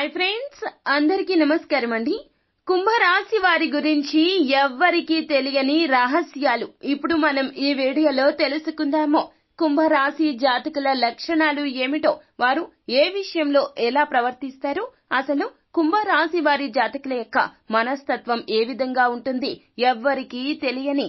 Hi friends అందరికీ నమస్కారం అండి. కుంభరాశి వారి గురించి ఎవ్వరికీ తెలియని రహస్యాలు ఇప్పుడు మనం ఈ వీడియోలో తెలుసుకుందాము. కుంభరాశి జాతకుల లక్షణాలు ఏమిటో వారు ఏ విషయంలో ఎలా ప్రవర్తిస్తారు? అసలు కుంభరాశి వారి జాతకుల యొక్క మనస్తత్వం ఏ విధంగా ఉంటుంది? ఎవ్వరికీ తెలియని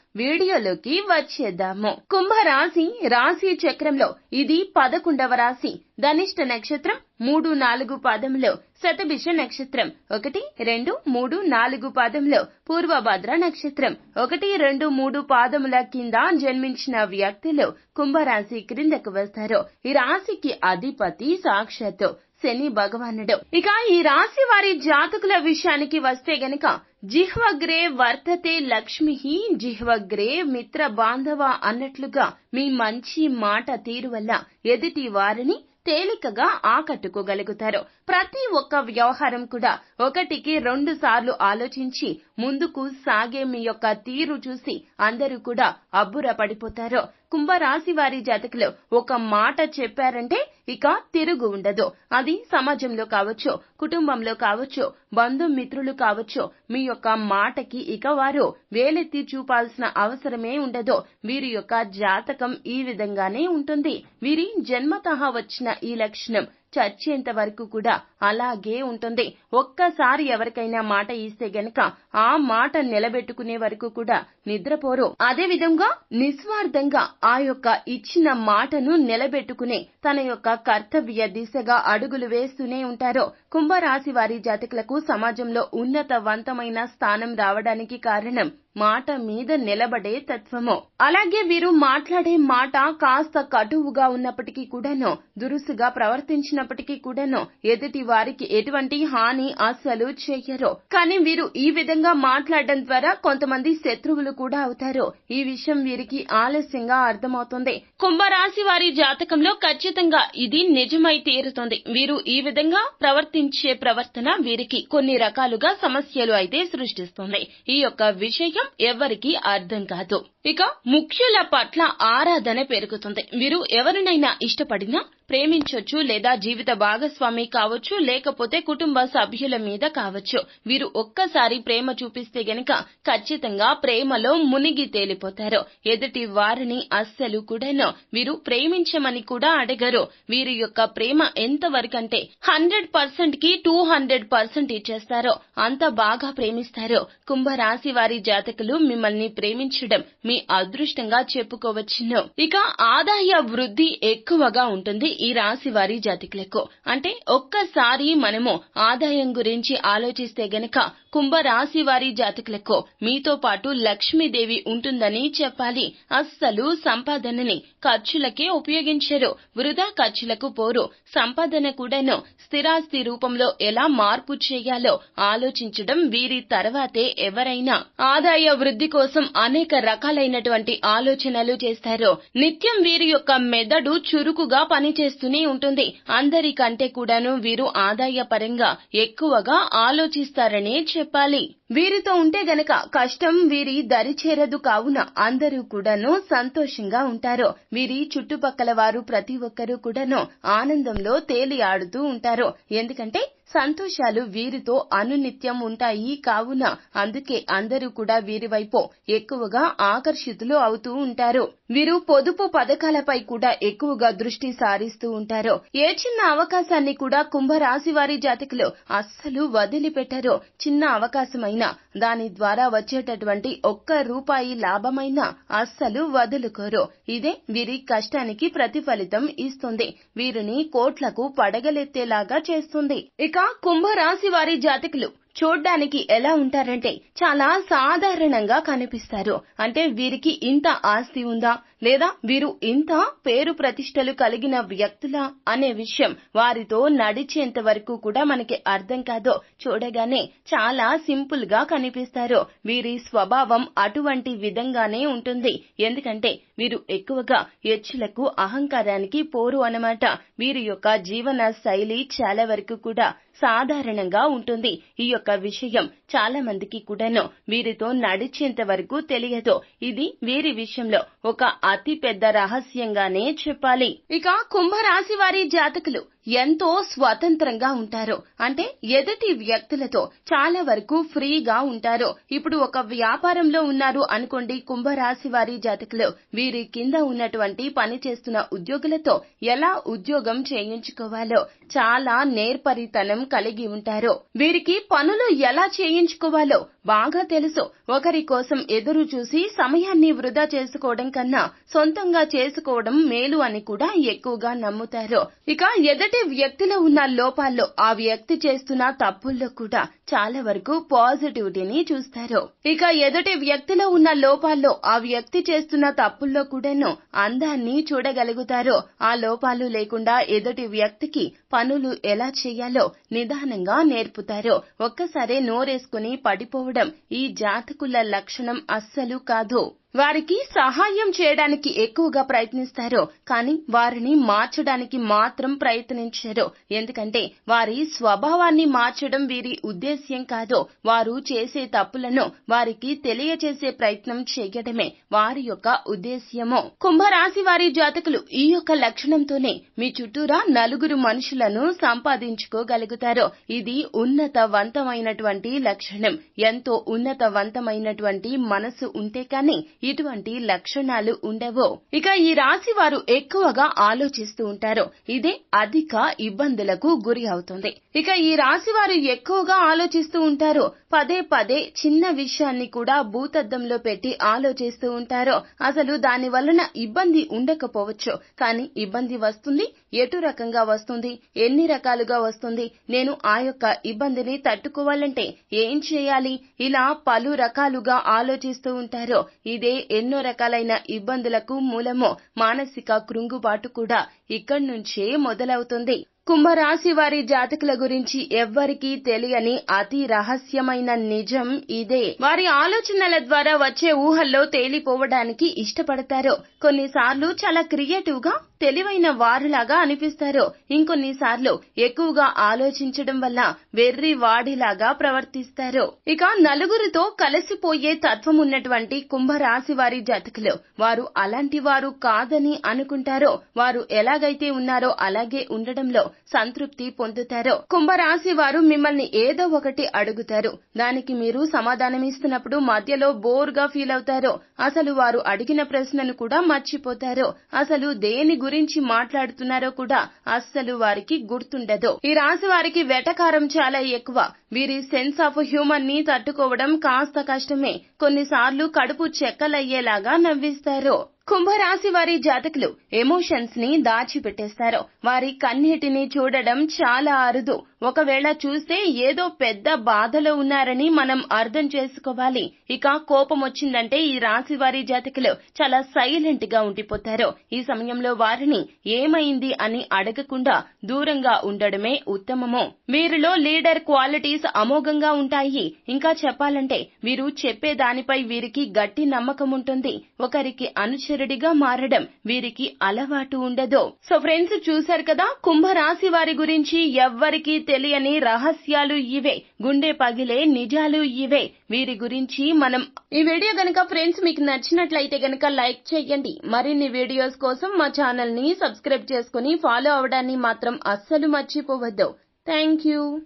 వీడియోలోకి వచ్చేద్దాము. కుంభరాశి రాశి చక్రంలో ఇది పదకొండవ రాశి. ధనిష్ట నక్షత్రం మూడు నాలుగు పాదములో. శతభిష నక్షత్రం ఒకటి రెండు మూడు నాలుగు పాదములో. పూర్వభద్ర నక్షత్రం ఒకటి రెండు మూడు పాదముల కింద జన్మించిన వ్యక్తులు కుంభరాశి క్రిందకు వస్తారు. ఈ రాశికి అధిపతి సాక్షాత్తు. శని భగవానుడు. ఇక ఈ రాశి వారి జాతకుల విషయానికి వస్తే గనక జిహ్వగ్రే వర్తతే లక్ష్మి జిహ్వగ్రే మిత్ర బాంధవ అన్నట్లుగా మీ మంచి మాట తీరు వల్ల ఎదుటి వారిని తేలికగా ఆకట్టుకోగలుగుతారు. ప్రతి ఒక్క వ్యవహారం కూడా ఒకటికి రెండు సార్లు ఆలోచించి ముందుకు సాగే మీ యొక్క తీరు చూసి అందరూ కూడా అబ్బుర పడిపోతారు కుంభరాశి వారి జాతకులు ఒక మాట చెప్పారంటే ఇక తిరుగు ఉండదు. అది సమాజంలో కావచ్చు కుటుంబంలో కావచ్చు బంధుమిత్రులు కావచ్చు మీ యొక్క మాటకి ఇక వారు వేలెత్తి చూపాల్సిన అవసరమే ఉండదు. వీరి యొక్క జాతకం ఈ విధంగానే ఉంటుంది. వీరి జన్మతహా వచ్చిన ఈ లక్షణం చచ్చేంత వరకు కూడా అలాగే ఉంటుంది. ఒక్కసారి ఎవరికైనా మాట ఇస్తే గనక ఆ మాట నిలబెట్టుకునే వరకు కూడా నిద్రపోరు. అదే విధంగా నిస్వార్థంగా ఆ యొక్క ఇచ్చిన మాటను నిలబెట్టుకునే తన యొక్క కర్తవ్య దిశగా అడుగులు వేస్తూనే ఉంటారు. కుంభరాశి వారి జాతకులకు సమాజంలో ఉన్నతవంతమైన స్థానం రావడానికి కారణం మాట మీద నిలబడే తత్వము. అలాగే వీరు మాట్లాడే మాట కాస్త కటువుగా ఉన్నప్పటికీ కూడాను దురుసుగా ప్రవర్తించినప్పటికీ కూడాను ఎదుటి వారికి ఎటువంటి హాని అస్సలు చేయరు కానీ వీరు ఈ విధంగా మాట్లాడడం ద్వారా కొంతమంది శత్రువులు కూడా అవుతారు. ఈ విషయం వీరికి ఆలస్యంగా అర్థమవుతుంది. కుంభరాశి వారి జాతకంలో ఖచ్చితంగా ఇది నిజమై తీరుతుంది. వీరు ఈ విధంగా ప్రవర్తించే ప్రవర్తన వీరికి కొన్ని రకాలుగా సమస్యలు అయితే సృష్టిస్తుంది. ఈ యొక్క విషయం ఎవరికి అర్థం కాదు ఇక ముఖ్యుల పట్ల ఆరాధన పెరుగుతుంది. వీరు ఎవరినైనా ఇష్టపడినా ప్రేమించొచ్చు లేదా జీవిత భాగస్వామి కావచ్చు లేకపోతే కుటుంబ సభ్యుల మీద కావచ్చు. వీరు ఒక్కసారి ప్రేమ చూపిస్తే గనక ఖచ్చితంగా ప్రేమలో మునిగి తేలిపోతారు. ఎదుటి వారిని అస్సలు కూడాను వీరు ప్రేమించమని కూడా అడగరు. వీరి యొక్క ప్రేమ ఎంత వరకంటే హండ్రెడ్ పర్సెంట్కి టూ హండ్రెడ్ పర్సెంట్ ఇచ్చేస్తారో. అంత బాగా ప్రేమిస్తారు. కుంభరాశి వారి జాతకులు మిమ్మల్ని ప్రేమించడం మీ అదృష్టంగా చెప్పుకోవచ్చును. ఇక ఆదాయ వృద్ధి ఎక్కువగా ఉంటుంది ఈ రాశి వారి జాతికులకు. అంటే ఒక్కసారి మనము ఆదాయం గురించి ఆలోచిస్తే గనక కుంభరాశి వారి జాతకులకు మీతో పాటు లక్ష్మీదేవి ఉంటుందని చెప్పాలి. అస్సలు సంపాదనని ఖర్చులకే ఉపయోగించరు. వృధా ఖర్చులకు పోరు. సంపాదన కూడాను స్థిరాస్తి రూపంలో ఎలా మార్పు చేయాలో ఆలోచించడం వీరి తర్వాతే ఎవరైనా. ఆదాయ వృద్ధి కోసం అనేక రకాల రకాలైనటువంటి ఆలోచనలు చేస్తారో నిత్యం వీరి యొక్క మెదడు చురుకుగా పనిచేస్తూనే ఉంటుంది. అందరికంటే కూడాను వీరు ఆదాయ పరంగా ఎక్కువగా ఆలోచిస్తారనే చెప్పాలి. వీరితో ఉంటే గనక కష్టం వీరి దరి చేరదు కావున అందరూ కూడాను సంతోషంగా ఉంటారు. వీరి చుట్టుపక్కల వారు ప్రతి ఒక్కరూ కూడాను ఆనందంలో తేలి ఆడుతూ ఉంటారు. ఎందుకంటే సంతోషాలు వీరితో అనునిత్యం ఉంటాయి కావున అందుకే అందరూ కూడా వీరి వైపు ఎక్కువగా ఆకర్షితులు అవుతూ ఉంటారు. వీరు పొదుపు పథకాలపై కూడా ఎక్కువగా దృష్టి సారిస్తూ ఉంటారు. ఏ చిన్న అవకాశాన్ని కూడా కుంభరాశి వారి జాతకులు అస్సలు వదిలిపెట్టరు. చిన్న అవకాశమైన దాని ద్వారా వచ్చేటటువంటి ఒక్క రూపాయి లాభమైనా అస్సలు వదులుకోరు. ఇదే వీరి కష్టానికి ప్రతిఫలితం ఇస్తుంది. వీరిని కోట్లకు పడగలెత్తేలాగా చేస్తుంది. ఇక కుంభరాశి వారి జాతకులు చూడ్డానికి ఎలా ఉంటారంటే చాలా సాధారణంగా కనిపిస్తారు. అంటే వీరికి ఇంత ఆస్తి ఉందా? లేదా వీరు ఇంత పేరు ప్రతిష్టలు కలిగిన వ్యక్తులా అనే విషయం వారితో నడిచేంత వరకు కూడా మనకి అర్థం కాదో చూడగానే చాలా సింపుల్గా కనిపిస్తారు. వీరి స్వభావం అటువంటి విధంగానే ఉంటుంది. ఎందుకంటే వీరు ఎక్కువగా ఎచ్చులకు అహంకారానికి పోరు అన్నమాట. వీరి యొక్క జీవన శైలి చాలా వరకు కూడా సాధారణంగా ఉంటుంది. ఈ యొక్క విషయం చాలా మందికి కూడాను వీరితో నడిచేంత వరకు తెలియదు. ఇది వీరి విషయంలో ఒక అతి పెద్ద రహస్యంగానే చెప్పాలి. ఇక కుంభరాశి వారి జాతకులు ఎంతో స్వతంత్రంగా ఉంటారో. అంటే ఎదుటి వ్యక్తులతో చాలా వరకు ఫ్రీగా ఉంటారు. ఇప్పుడు ఒక వ్యాపారంలో ఉన్నారు అనుకోండి కుంభరాశి వారి జాతకులు వీరి కింద ఉన్నటువంటి పని చేస్తున్న ఉద్యోగులతో ఎలా ఉద్యోగం చేయించుకోవాలో చాలా నేర్పరితనం కలిగి ఉంటారు. వీరికి పనులు ఎలా చేయించుకోవాలో బాగా తెలుసు. ఒకరి కోసం ఎదురు చూసి సమయాన్ని వృధా చేసుకోవడం కన్నా సొంతంగా చేసుకోవడం మేలు అని కూడా ఎక్కువగా నమ్ముతారు. ఇక ఎదుటి వ్యక్తిలో ఉన్న లోపాల్లో ఆ వ్యక్తి చేస్తున్న తప్పుల్లో కూడా చాలా వరకు పాజిటివిటీని చూస్తారు. ఇక ఎదుటి వ్యక్తిలో ఉన్న లోపాల్లో ఆ వ్యక్తి చేస్తున్న తప్పుల్లో కూడాను అందాన్ని చూడగలుగుతారు. ఆ లోపాలు లేకుండా ఎదుటి వ్యక్తికి పనులు ఎలా చేయాలో నిదానంగా నేర్పుతారు. ఒక్కసారే నోరేసుకుని పడిపోవడం ఈ జాతకుల లక్షణం అస్సలు కాదు. వారికి సహాయం చేయడానికి ఎక్కువగా ప్రయత్నిస్తారు కానీ వారిని మార్చడానికి మాత్రం ప్రయత్నించరు. ఎందుకంటే వారి స్వభావాన్ని మార్చడం వీరి ఉద్దేశ్యం కాదు. వారు చేసే తప్పులను వారికి తెలియచేసే ప్రయత్నం చేయడమే వారి యొక్క ఉద్దేశ్యము. కుంభరాశి వారి జాతకులు ఈ యొక్క లక్షణంతోనే మీ చుట్టూరా నలుగురు మనుషులను సంపాదించుకోగలుగుతారు. ఇది ఉన్నతవంతమైనటువంటి లక్షణం. ఎంతో ఉన్నతవంతమైనటువంటి మనసు ఉంటే కానీ ఇటువంటి లక్షణాలు ఉండవు? ఇక ఈ రాశి వారు ఎక్కువగా ఆలోచిస్తూ ఉంటారు. ఇదే అధిక ఇబ్బందులకు గురి అవుతుంది. ఇక ఈ రాశి వారు ఎక్కువగా ఆలోచిస్తూ ఉంటారు. పదే పదే చిన్న విషయాన్ని కూడా భూతద్దంలో పెట్టి ఆలోచిస్తూ ఉంటారు. అసలు దాని వలన ఇబ్బంది ఉండకపోవచ్చు. కానీ ఇబ్బంది వస్తుంది. ఎటు రకంగా వస్తుంది? ఎన్ని రకాలుగా వస్తుంది? నేను ఆ యొక్క ఇబ్బందిని తట్టుకోవాలంటే ఏం చేయాలి? ఇలా పలు రకాలుగా ఆలోచిస్తూ ఉంటారు. ఇదే ఎన్నో రకాలైన ఇబ్బందులకు మూలమో మానసిక కృంగుబాటు కూడా ఇక్కడి నుంచే మొదలవుతుంది. కుంభరాశి వారి జాతకుల గురించి ఎవ్వరికీ తెలియని అతి రహస్యమైన నిజం ఇదే. వారి ఆలోచనల ద్వారా వచ్చే ఊహల్లో తేలిపోవడానికి ఇష్టపడతారు. కొన్నిసార్లు చాలా క్రియేటివ్గా తెలివైన వారిలాగా అనిపిస్తారు. ఇంకొన్నిసార్లు ఎక్కువగా ఆలోచించడం వల్ల వెర్రి వాడిలాగా ప్రవర్తిస్తారు. ఇక నలుగురితో కలిసిపోయే తత్వం ఉన్నటువంటి కుంభరాశి వారి జాతకులు వారు అలాంటి వారు కాదని అనుకుంటారో వారు ఎలాగైతే ఉన్నారో అలాగే ఉండడంలో సంతృప్తి పొందుతారో కుంభరాశి వారు మిమ్మల్ని ఏదో ఒకటి అడుగుతారు. దానికి మీరు సమాధానమిస్తున్నప్పుడు మధ్యలో బోర్గా ఫీల్ అవుతారో అసలు వారు అడిగిన ప్రశ్నను కూడా మర్చిపోతారో అసలు దేని గురించి మాట్లాడుతున్నారో కూడా అస్సలు వారికి గుర్తుండదు. ఈ రాశి వారికి వెటకారం చాలా ఎక్కువ. వీరి సెన్స్ ఆఫ్ హ్యూమర్ని తట్టుకోవడం కాస్త కష్టమే. కొన్నిసార్లు కడుపు చెక్కలయ్యేలాగా నవ్విస్తారు. కుంభరాశి వారి జాతకులు ఎమోషన్స్ని దాచిపెట్టేస్తారు వారి కన్నీటిని చూడడం చాలా అరుదు. ఒకవేళ చూస్తే ఏదో పెద్ద బాధలో ఉన్నారని మనం అర్థం చేసుకోవాలి. ఇక కోపం వచ్చిందంటే ఈ రాశి వారి జాతకులు చాలా సైలెంట్గా ఉండిపోతారు. ఈ సమయంలో వారిని ఏమైంది అని అడగకుండా దూరంగా ఉండడమే ఉత్తమము. వీరిలో లీడర్ క్వాలిటీస్ అమోఘంగా ఉంటాయి. ఇంకా చెప్పాలంటే వీరు చెప్పే దానిపై వీరికి గట్టి నమ్మకం ఉంటుంది. ఒకరికి అనుచరుడిగా మారడం వీరికి అలవాటు ఉండదు. సో ఫ్రెండ్స్ చూశారు కదా కుంభరాశి వారి గురించి ఎవ్వరికీ తెలియని రహస్యాలు ఇవే. గుండె పగిలే నిజాలు ఇవే. వీరి గురించి మనం ఈ వీడియో గనక ఫ్రెండ్స్ మీకు నచ్చినట్లయితే గనక లైక్ చేయండి. మరిన్ని వీడియోస్ కోసం మా ఛానల్ని సబ్స్క్రైబ్ చేసుకుని ఫాలో అవడాన్ని మాత్రం అస్సలు మర్చిపోవద్దు. Thank you.